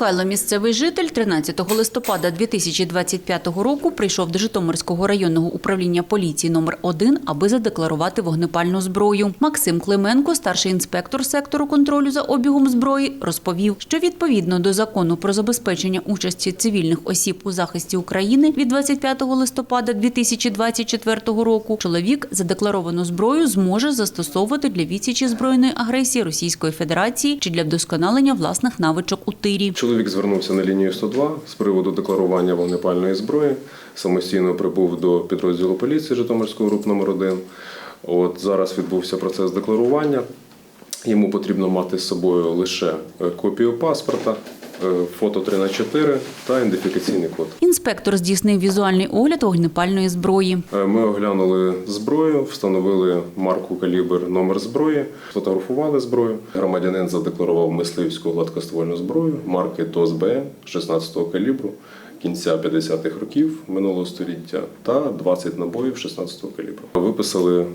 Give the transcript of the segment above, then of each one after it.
Михайло, місцевий житель, 13 листопада 2025 року прийшов до Житомирського районного управління поліції номер 1 аби задекларувати вогнепальну зброю. Максим Клименко, старший інспектор сектору контролю за обігом зброї, розповів, що відповідно до закону про забезпечення участі цивільних осіб у захисті України від 25 листопада 2024 року чоловік задекларовану зброю зможе застосовувати для відсічі збройної агресії Російської Федерації чи для вдосконалення власних навичок у тирі. Чоловік звернувся на лінію 102 з приводу декларування вогнепальної зброї. Самостійно прибув до підрозділу поліції Житомирського груп номер 1 От зараз відбувся процес декларування. Йому потрібно мати з собою лише е, копію паспорта, фото 3 на 4 та ідентифікаційний код. Інспектор здійснив візуальний огляд вогнепальної зброї. Е, Ми оглянули зброю, встановили марку калібр, номер зброї, фотографували зброю. Громадянин задекларував мисливську гладкоствольну зброю марки ТОСБ БН 16-го калібру кінця 50-х років минулого століття та 20 набоїв 16-го калібру. Виписали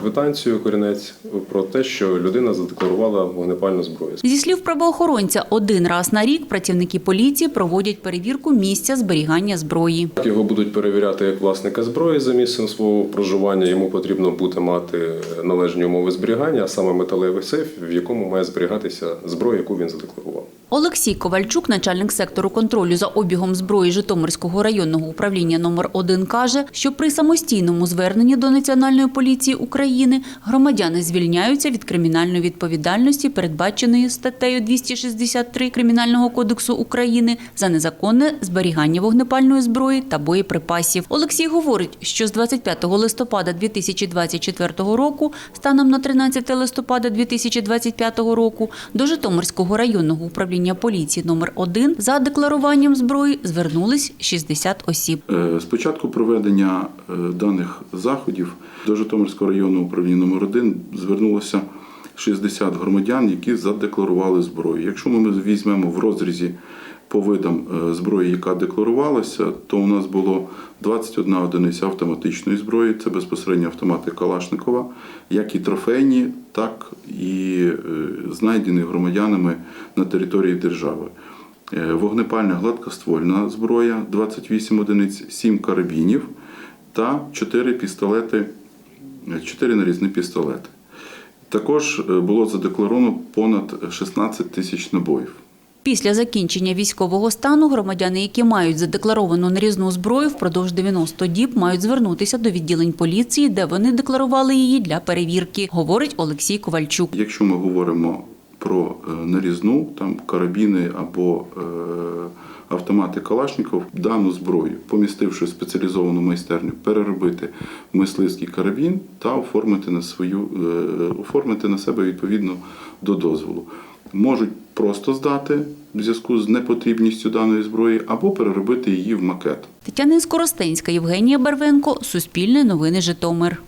квитанцію корінець про те, що людина задекларувала вогнепальну зброю. Зі слів правоохоронця, один раз на рік працівники поліції проводять перевірку місця зберігання зброї. Його будуть перевіряти як власника зброї за місцем свого проживання. Йому потрібно буде мати належні умови зберігання, а саме металевий сейф, в якому має зберігатися зброя, яку він задекларував. Олексій Ковальчук, начальник сектору контролю за обігом зброї Житомирського районного управління номер 1 каже, що при самостійному зверненні до Національної поліції України громадяни звільняються від кримінальної відповідальності, передбаченої статтею 263 Кримінального кодексу України за незаконне зберігання вогнепальної зброї та боєприпасів. Олексій говорить, що з 25 листопада 2024 року станом на 13 листопада 2025 року до Житомирського районного управління поліції номер 1 за декларуванням зброї звернулись 60 осіб. Е, З початку проведення е, даних заходів до Житомирського районного управління номер 1 звернулося 60 громадян, які задекларували зброю. Якщо ми візьмемо в розрізі по видам е, зброї, яка декларувалася, то у нас було 21 одиниця автоматичної зброї, це безпосередньо автомати Калашникова, як і трофейні, так і е, знайдені громадянами на території держави. Е, Вогнепальна гладкоствольна зброя 28 одиниць, 7 карабінів та 4 пістолети, 4 нарізні пістолети. Також було задекларовано понад 16 тисяч набоїв. Після закінчення військового стану громадяни, які мають задекларовану нарізну зброю, впродовж 90 діб мають звернутися до відділень поліції, де вони декларували її для перевірки, говорить Олексій Ковальчук. Якщо ми говоримо про е, нарізну, там карабіни або е, автомати Калашников, дану зброю, помістивши в спеціалізовану майстерню, переробити мисливський карабін та оформити на свою е, оформити на себе відповідно до дозволу. Можуть просто здати в зв'язку з непотрібністю даної зброї або переробити її в макет. Тетяна Скоростенська, Євгенія Барвенко, Суспільне новини Житомир.